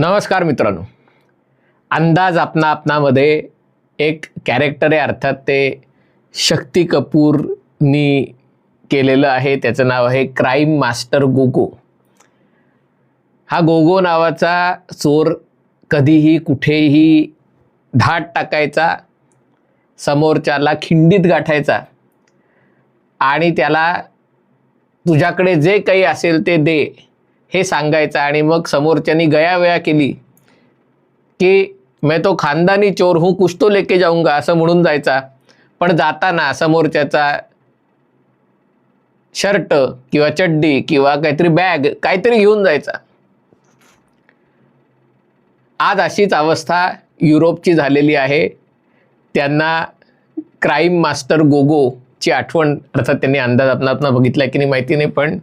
नमस्कार मित्रांनो. अंदाज आपणा आपणामध्ये एक कॅरेक्टर आहे अर्थात ते शक्ती कपूरनी केलेलं आहे. त्याचं नाव आहे क्राईम मास्टर गोगो हा गोगो नावाचा चोर कधीही कुठेही धाट टाकायचा समोरच्याला खिंडीत गाठायचा आणि त्याला तुझ्याकडे जे काही असेल ते दे. हे सांगायचं आणि मग समोरच्यानी गयावया केली की मैं तो खानदानी चोर हूँ कुछ तो लेके जाऊंगा असं म्हणून जायचा. पण जाताना समोरच्याचा शर्ट किंवा चड्डी किंवा काहीतरी बॅग काहीतरी घेऊन जायचा. आज अशीच अवस्था युरोपची झालेली आहे. त्यांना क्राईम मास्टर गोगोची आठवण अर्थात त्यांनी अंदाज आपणा आपणा बघितला की नाही माहिती नाही पण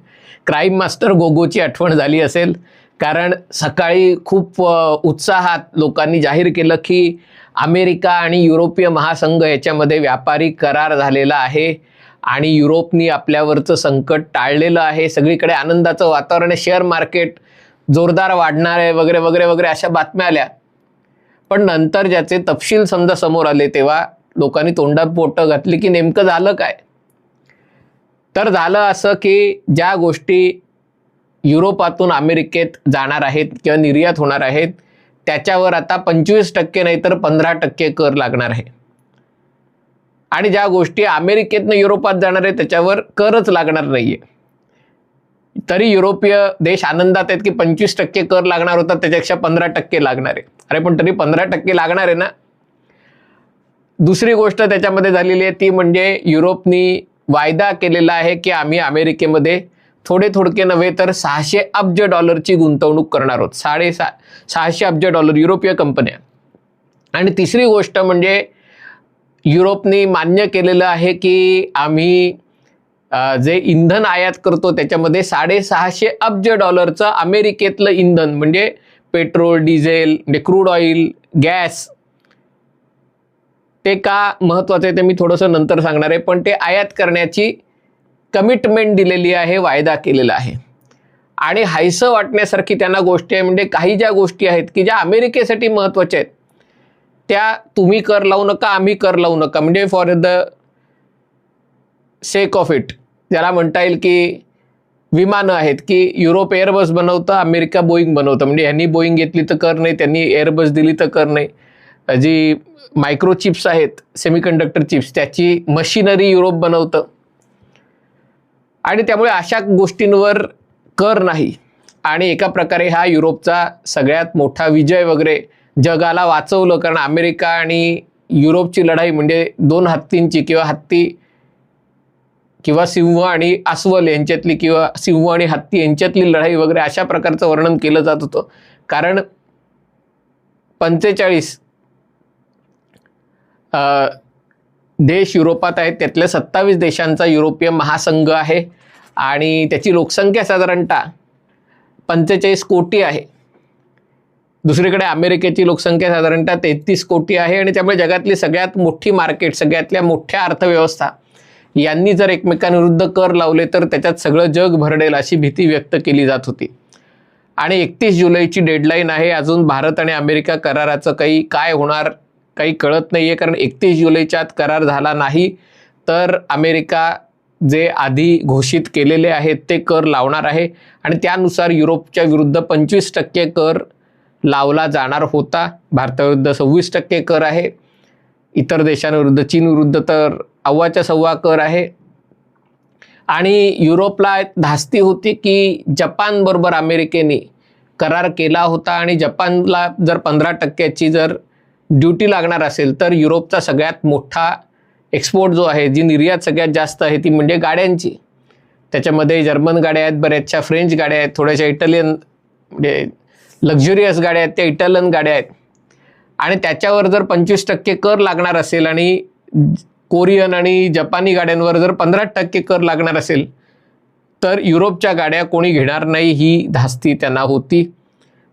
क्राईम मास्टर गोगोची आठवण झाली असेल. कारण सकाळी खूप उत्साहात लोकांनी जाहीर केलं की अमेरिका आणि युरोपीय महासंघ याच्यामध्ये व्यापारी करार झालेला आहे आणि युरोपनी आपल्यावरचं संकट टाळलेलं आहे. सगळीकडे आनंदाचं वातावरण आहे. शेअर मार्केट जोरदार वाढणार आहे वगैरे वगैरे वगैरे अशा बातम्या आल्या. पण नंतर ज्याचे तपशील समजा समोर आले तेव्हा लोकांनी तोंडात बोटं घातली की नेमकं झालं काय? तर झालं असं की ज्या गोष्टी युरोपातून अमेरिकेत जाणार आहेत किंवा निर्यात होणार आहेत त्याच्यावर आता पंचवीस टक्के नाही तर पंधरा टक्के कर लागणार आहे. आणि ज्या गोष्टी अमेरिकेतनं युरोपात जाणार आहे त्याच्यावर करच लागणार नाहीये. तरी युरोपीय देश आनंदात आहेत की पंचवीस टक्के कर लागणार होता त्याच्यापेक्षा पंधरा टक्के लागणार आहे. अरे पण तरी पंधरा टक्के लागणार आहे ना? दुसरी गोष्ट त्याच्यामध्ये झालेली आहे ती म्हणजे युरोपनी वायदा केलेला आहे की आम्ही अमेरिकेमध्ये थोडे थोडके नव्हे तर सहाशे अब्ज डॉलरची गुंतवणूक करणार आहोत. साडेसा सहाशे अब्ज डॉलर युरोपीय कंपन्या. आणि तिसरी गोष्ट म्हणजे युरोपनी मान्य केलेलं आहे की आम्ही जे इंधन आयात करतो त्याच्यामध्ये साडेसहाशे अब्ज डॉलरचं अमेरिकेतलं इंधन म्हणजे पेट्रोल डिझेल म्हणजे क्रूड ऑइल गॅस ते का? महत्त्वाचं आहे ते मी थोडंसं नंतर सांगणार आहे. पण ते आयात करण्याची कमिटमेंट दिलेली आहे वायदा केलेला आहे. आणि हायसं वाटण्यासारखी त्यांना गोष्टी आहे. म्हणजे काही ज्या गोष्टी आहेत की ज्या अमेरिकेसाठी महत्त्वाच्या आहेत त्या तुम्ही कर लावू नका आम्ही कर लावू नका. म्हणजे for the sake of it ज्याला म्हणता येईल की विमानं आहेत की युरोप एअरबस बनवतं अमेरिका बोईंग बनवतं. म्हणजे ह्यांनी बोईंग घेतली तर कर नाही त्यांनी एअरबस दिली तर कर नाही. जी मायक्रो चिप्स आहेत सेमीकंडक्टर चिप्स त्याची मशिनरी युरोप बनवतं. आणि त्यामुळे अशा गोष्टींवर कर नाही. आणि एका प्रकारे हा युरोपचा सगळ्यात मोठा विजय वगैरे जगाला वाचवलं कारण अमेरिका आणि युरोपची लढाई म्हणजे दोन हत्तींची किंवा हत्ती किंवा सिंह आणि अस्वल यांच्यातली किंवा सिंह आणि हत्ती यांच्यातली लढाई वगैरे अशा प्रकारचं वर्णन केलं जात होतं. कारण पंचेचाळीस देश युरोपात आहेत. त्यातल्या सत्तावीस देशांचा युरोपीय महासंघ आहे. आणि त्याची लोकसंख्या साधारणतः पंचेचाळीस कोटी आहे. दुसरीकडे अमेरिकेची लोकसंख्या साधारणतः तेहतीस कोटी आहे. आणि त्यामुळे जगातली सगळ्यात मोठी मार्केट सगळ्यातल्या मोठ्या अर्थव्यवस्था यांनी जर एकमेकांविरुद्ध कर लावले तर त्याच्यात सगळं जग भरडेल अशी भीती व्यक्त केली जात होती. आणि एकतीस जुलैची डेडलाईन आहे. अजून भारत आणि अमेरिका कराराचं काही काय होणार काही कळत नाही आहे कारण एकतीस जुलैच्या आत करार झाला नाही. तर अमेरिका जे आधी घोषित केलेले आहेत ते कर लावणार आहे. आणि त्यानुसार युरोपच्या विरुद्ध पंचवीस टक्के कर लावला जाणार होता. भारताविरुद्ध सव्वीस टक्के कर आहे. इतर देशांविरुद्ध चीनविरुद्ध तर अव्वाच्या सव्वा कर आहे. आणि युरोपला धास्ती होती की जपानबरोबर अमेरिकेने करार केला होता. आणि जपानला जर पंधरा टक्क्याची जर ड्युटी लागणार असेल तर युरोपचा सगळ्यात मोठा एक्सपोर्ट जो आहे जी निर्यात सगळ्यात जास्त आहे ती म्हणजे गाड्यांची. त्याच्यामध्ये जर्मन गाड्या आहेत बऱ्याचशा फ्रेंच गाड्या आहेत थोड्याशा इटालियन म्हणजे लक्झुरियस गाड्या आहेत त्या इटालियन गाड्या आहेत. आणि त्याच्यावर जर पंचवीस टक्के कर लागणार असेल आणि कोरियन आणि जपानी गाड्यांवर जर पंधरा टक्के कर लागणार असेल तर युरोपच्या गाड्या कोणी घेणार नाही ही धास्ती त्यांना होती.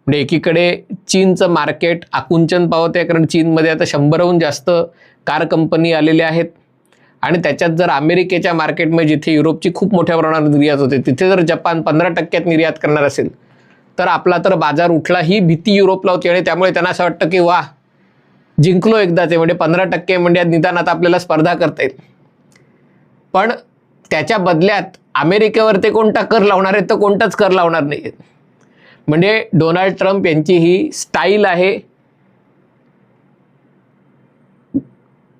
म्हणजे एकीकडे चीनचं मार्केट आकुंचन पावत आहे कारण चीनमध्ये आता शंभरहून जास्त कार कंपनी आलेल्या आहेत. आणि त्याच्यात जर अमेरिकेच्या मार्केटमध्ये जिथे युरोपची खूप मोठ्या प्रमाणात निर्यात होते तिथे जर जपान पंधरा टक्क्यात निर्यात करणार असेल तर आपला तर बाजार उठला ही भीती युरोपला होती आणि त्यामुळे त्यांना असं वाटतं की वा जिंकलो एकदाचे म्हणजे पंधरा टक्के म्हणजे निदान आता आपल्याला स्पर्धा करता येईल. पण त्याच्या बदल्यात अमेरिकेवर ते कोणता कर लावणार आहेत तर कोणताच कर लावणार नाही म्हणजे डोनाल्ड ट्रम्प यांची ही स्टाईल आहे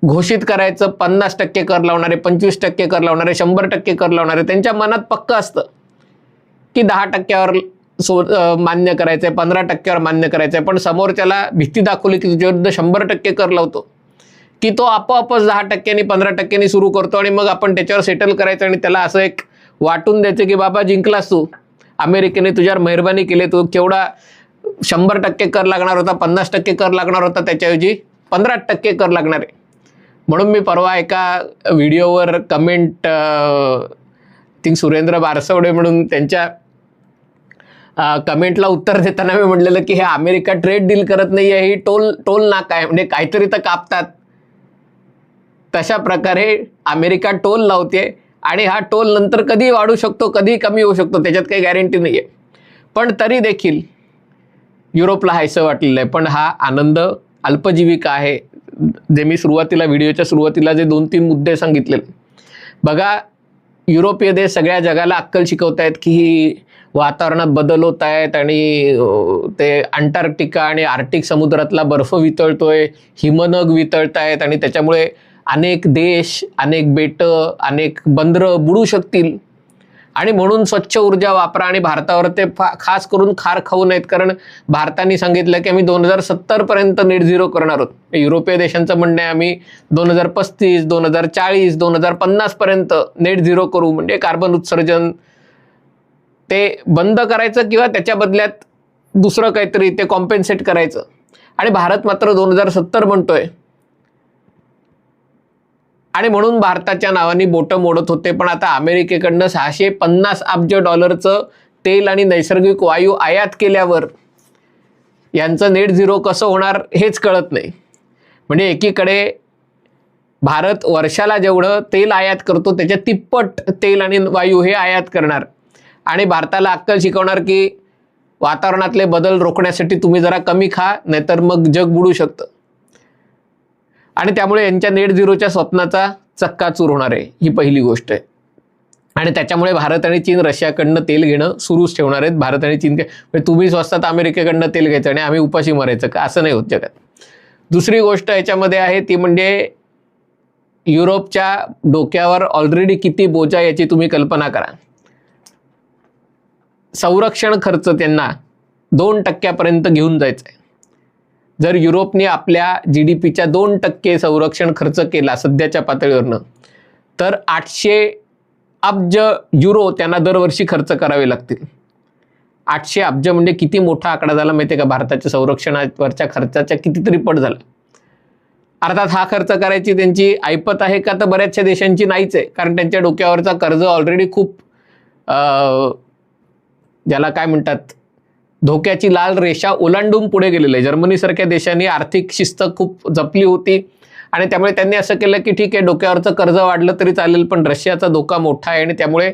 घोषित करायचं पन्नास टक्के कर लावणारे पंचवीस टक्के कर लावणारे शंभर टक्के कर लावणारे त्यांच्या मनात पक्क असतं. की दहा टक्क्यावर सो मान्य करायचंय पंधरा टक्क्यावर मान्य करायचंय पण समोरच्याला भीती दाखवली की तुझ्याविरुद्ध शंभर टक्के कर लावतो. की तो आपोआपच दहा टक्क्यांनी पंधरा टक्क्यांनी सुरू करतो आणि मग आपण त्याच्यावर सेटल करायचं आणि त्याला असं एक वाटून द्यायचं की बाबा जिंकलास तू. अमेरिकेने तुझ्यावर मेहरबानी केली तू केवढा शंभर टक्के कर लागणार होता पन्नास टक्के कर लागणार होता त्याच्याऐवजी पंधरा टक्के कर लागणार आहे. म्हणून मी परवा एका व्हिडिओवर कमेंट थिंक सुरेंद्र बारसवडे म्हणून त्यांच्या कमेंटला उत्तर देताना मी म्हटलेलं की हे अमेरिका ट्रेड डील करत नाही आहे ही टोल टोल नाक आहे म्हणजे काहीतरी तर कापतात. तशा प्रकारे अमेरिका टोल लावते आणि हा टोल नंतर कधी वाढू शकतो कधी कमी होऊ शकतो त्याच्यात काही गॅरंटी नाही आहे पण तरी देखील युरोपला हायसं वाटलेलं आहे. पण हा आनंद अल्पजीविका आहे. जे मी सुरुवातीला व्हिडिओच्या सुरुवातीला जे दोन तीन मुद्दे सांगितले बघा युरोपीय देश सगळ्या जगाला अक्कल शिकवत आहेत की वातावरणात बदल होत आहेत आणि ते अंटार्क्टिका आणि आर्टिक समुद्रातला बर्फ वितळतोय हिमनग वितळत आहेत आणि त्याच्यामुळे अनेक देश अनेक बेटं अनेक बंदरं बुडू शकतील. आणि म्हणून स्वच्छ ऊर्जा वापरा आणि भारतावर ते फा खास करून खार खाऊ नयेत. कारण भारताने सांगितलं की आम्ही दोन हजार सत्तरपर्यंत नेट झिरो करणार आहोत. युरोपीय देशांचं म्हणणं आहे आम्ही दोन हजार पस्तीस दोन हजार चाळीस दोन हजार पन्नासपर्यंत नेट झिरो करू. म्हणजे कार्बन उत्सर्जन ते बंद करायचं किंवा त्याच्या बदल्यात दुसरं काहीतरी ते कॉम्पेन्सेट करायचं. आणि भारत मात्र दोन हजार सत्तर म्हणतोय. आणि म्हणून भारताच्या नावाने बोटं मोडत होते. पण आता अमेरिकेकडनं सहाशे पन्नास अब्ज डॉलरचं तेल आणि नैसर्गिक वायू आयात केल्यावर यांचं नेट झिरो कसं होणार हेच कळत नाही. म्हणजे एकीकडे भारत वर्षाला जेवढं तेल आयात करतो त्याच्या तिप्पट तेल आणि वायू हे आयात करणार. आणि भारताला अक्कल शिकवणार की वातावरणातले बदल रोखण्यासाठी तुम्ही जरा कमी खा नाहीतर मग जग बुडू शकतं. आणि त्यामुळे यांच्या नेट झिरोच्या स्वप्नाचा चक्काचूर होणार आहे ही पहिली गोष्ट आहे. आणि त्याच्यामुळे भारत आणि चीन रशियाकडनं तेल घेणं सुरूच ठेवणार आहेत. भारत आणि चीन म्हणजे तुम्ही स्वस्तात अमेरिकेकडनं तेल घ्यायचं आणि आम्ही उपाशी मरायचं का? असं नाही होत जगात. दुसरी गोष्ट याच्यामध्ये आहे ती म्हणजे युरोपच्या डोक्यावर ऑलरेडी किती बोजा याची तुम्ही कल्पना करा. संरक्षण खर्च त्यांना दोन टक्क्यापर्यंत घेऊन जायचं आहे जर युरोपने आपल्या जी डी पीच्या दोन टक्के संरक्षण खर्च केला सध्याच्या पातळीवरनं तर आठशे अब्ज युरो त्यांना दरवर्षी खर्च करावे लागतील. आठशे अब्ज म्हणजे किती मोठा आकडा झाला माहिती आहे का? भारताच्या संरक्षणावरच्या खर्चाच्या कितीतरी पट झाला. अर्थात हा खर्च करायची त्यांची ऐपत आहे का? तर बऱ्याचशा देशांची नाहीच आहे. कारण त्यांच्या डोक्यावरचा कर्ज ऑलरेडी खूप ज्याला काय म्हणतात? धोक्याची लाल रेषा ओलांडून पुढे गेलेलं आहे. जर्मनीसारख्या देशांनी आर्थिक शिस्त खूप जपली होती. आणि त्यामुळे त्यांनी असं केलं की ठीक आहे डोक्यावरचं कर्ज वाढलं तरी चालेल पण रशियाचा धोका मोठा आहे आणि त्यामुळे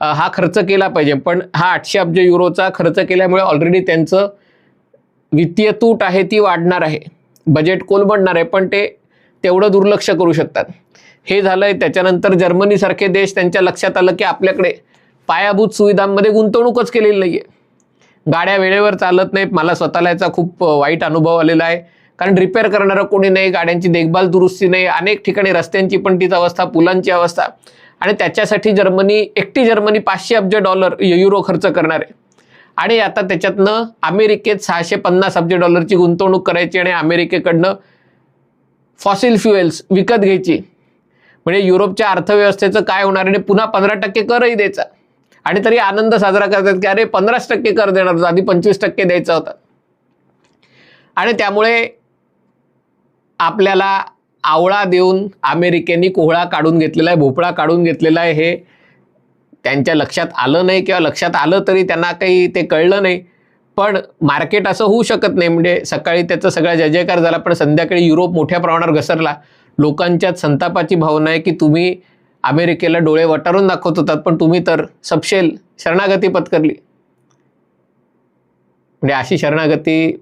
हा खर्च केला पाहिजे. पण हा आठशे अब्ज युरोचा खर्च केल्यामुळे ऑलरेडी त्यांचं वित्तीय तूट आहे ती वाढणार आहे. बजेट कोलमडणार आहे पण ते तेवढं दुर्लक्ष करू शकतात. हे झालंय त्याच्यानंतर जर्मनीसारखे देश त्यांच्या लक्षात आलं की आपल्याकडे पायाभूत सुविधांमध्ये गुंतवणूकच केलेली नाही आहे गाड्या वेळेवर चालत नाहीत. मला स्वतःला याचा खूप वाईट अनुभव आलेला आहे. कारण रिपेअर करणारं कोणी नाही गाड्यांची देखभाल दुरुस्ती नाही. अनेक ठिकाणी रस्त्यांची पण तीच अवस्था पुलांची अवस्था. आणि त्याच्यासाठी जर्मनी एकटी जर्मनी पाचशे अब्ज डॉलर युरो खर्च करणार आहे. आणि आता त्याच्यातनं अमेरिकेत सहाशे पन्नास अब्ज डॉलरची गुंतवणूक करायची आणि अमेरिकेकडनं फॉसिल फ्युएल्स विकत घ्यायची. म्हणजे युरोपच्या अर्थव्यवस्थेचं काय होणार आणि पुन्हा पंधरा टक्के करही द्यायचा. आणि तरी आनंद साजरा करतात की अरे पंधराच टक्के कर देणार होता. आधी पंचवीस टक्के द्यायचा होता. आणि त्यामुळे आपल्याला आवळा देऊन अमेरिकेने कोहळा काढून घेतलेला आहे भोपळा काढून घेतलेला आहे हे त्यांच्या लक्षात आलं नाही किंवा लक्षात आलं तरी त्यांना काही ते कळलं नाही. पण मार्केट असं होऊ शकत नाही. म्हणजे सकाळी त्याचा सगळा जय जयकार झाला पण संध्याकाळी युरोप मोठ्या प्रमाणावर घसरला. लोकांच्यात संतापाची भावना आहे की तुम्ही अमेरिकेला डोळे वटारून दाखवत होतात पण तुम्ही तर सपशेल शरणागती पत्करली. म्हणजे अशी शरणागती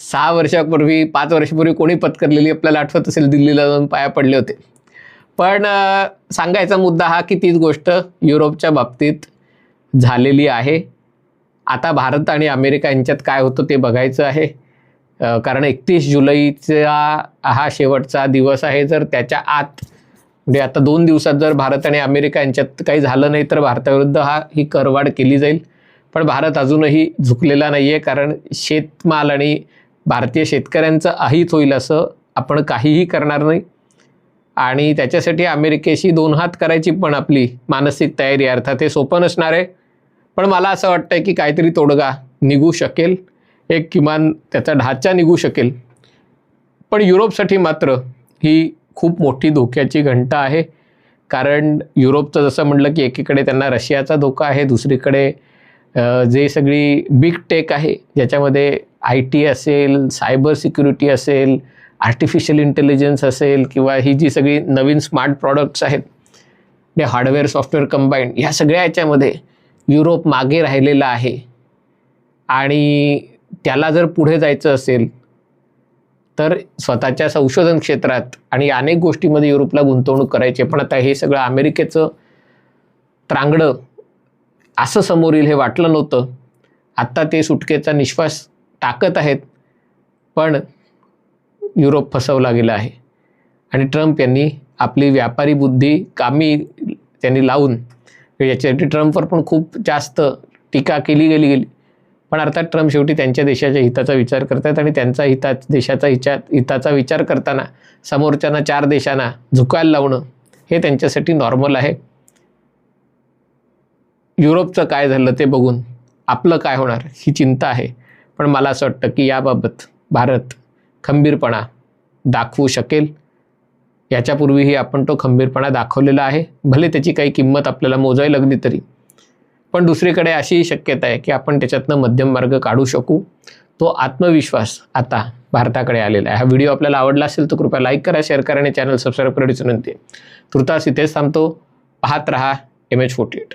सहा वर्षापूर्वी पाच वर्षापूर्वी कोणी पत्करलेली आपल्याला आठवत असेल दिल्लीला जाऊन पाया पडले होते. पण सांगायचा मुद्दा हा की तीच गोष्ट युरोपच्या बाबतीत झालेली आहे. आता भारत आणि अमेरिका यांच्यात काय होतं ते बघायचं आहे. कारण एकतीस जुलैचा हा शेवटचा दिवस आहे. जर त्याच्या आत म्हणजे आता दोन दिवसात जर भारत आणि अमेरिका यांच्यात काही झालं नाही तर भारताविरुद्ध हा ही करवाढ केली जाईल. पण भारत अजूनही झुकलेला नाही आहे कारण शेतमाल आणि भारतीय शेतकऱ्यांचं अहित होईल असं आपण काहीही करणार नाही. आणि त्याच्यासाठी अमेरिकेशी दोन हात करायची पण आपली मानसिक तयारी अर्थात हे सोपं नसणार आहे. पण मला असं वाटतं की काहीतरी तोडगा निघू शकेल. एक किमान त्याचा ढाचा निघू शकेल. पण युरोपसाठी मात्र ही खूप मोठी धोक्याची घंटा आहे. कारण युरोपचं जसं म्हटलं की एकीकडे त्यांना रशियाचा धोका आहे दुसरीकडे जे सगळी बिग टेक आहे ज्याच्यामध्ये आय टी असेल सायबर सिक्युरिटी असेल आर्टिफिशियल इंटेलिजन्स असेल किंवा ही जी सगळी नवीन स्मार्ट प्रॉडक्ट्स आहेत ते हार्डवेअर सॉफ्टवेअर कंबाईंड ह्या सगळ्या याच्यामध्ये युरोप मागे राहिलेला आहे. आणि त्याला जर पुढे जायचं असेल तर स्वतःच्या संशोधन क्षेत्रात आणि अनेक गोष्टीमध्ये युरोपला गुंतवणूक करायची पण आता हे सगळं अमेरिकेचं त्रांगडं असं समोर येईल हे वाटलं नव्हतं. आत्ता ते सुटकेचा निश्वास टाकत आहेत पण युरोप फसवला गेला आहे. आणि ट्रम्प यांनी आपली व्यापारी बुद्धी कामी त्यांनी लावून याच्यासाठी ट्रम्पवर पण खूप जास्त टीका केली गेली गेली पण अर्थात ट्रम्प शेवटी त्यांच्या देशाच्या हिताचा विचार करतात आणि त्यांचा हिता देशाचा हिचा हिताचा विचार करताना समोरच्यांना चार देशांना झुकायला लावणं हे त्यांच्यासाठी नॉर्मल आहे. युरोपचं काय झालं ते बघून आपलं काय होणार ही चिंता आहे. पण मला असं वाटतं की याबाबत भारत खंबीरपणा दाखवू शकेल. याच्यापूर्वीही आपण तो खंबीरपणा दाखवलेला आहे. भले त्याची काही किंमत आपल्याला मोजावी लागली तरी. पण दुसरीकडे अशीही शक्यता आहे की आपण त्याच्यातनं मध्यम मार्ग काढू शकू. तो आत्मविश्वास आता भारताकडे आलेला आहे. हा व्हिडिओ आपल्याला आवडला असेल तर कृपया लाईक करा शेअर करा आणि चॅनल सबस्क्राईब करण्याची विनंती तुर्तास इथेच थांबतो. पाहत रहा एम एच फोर्टी एट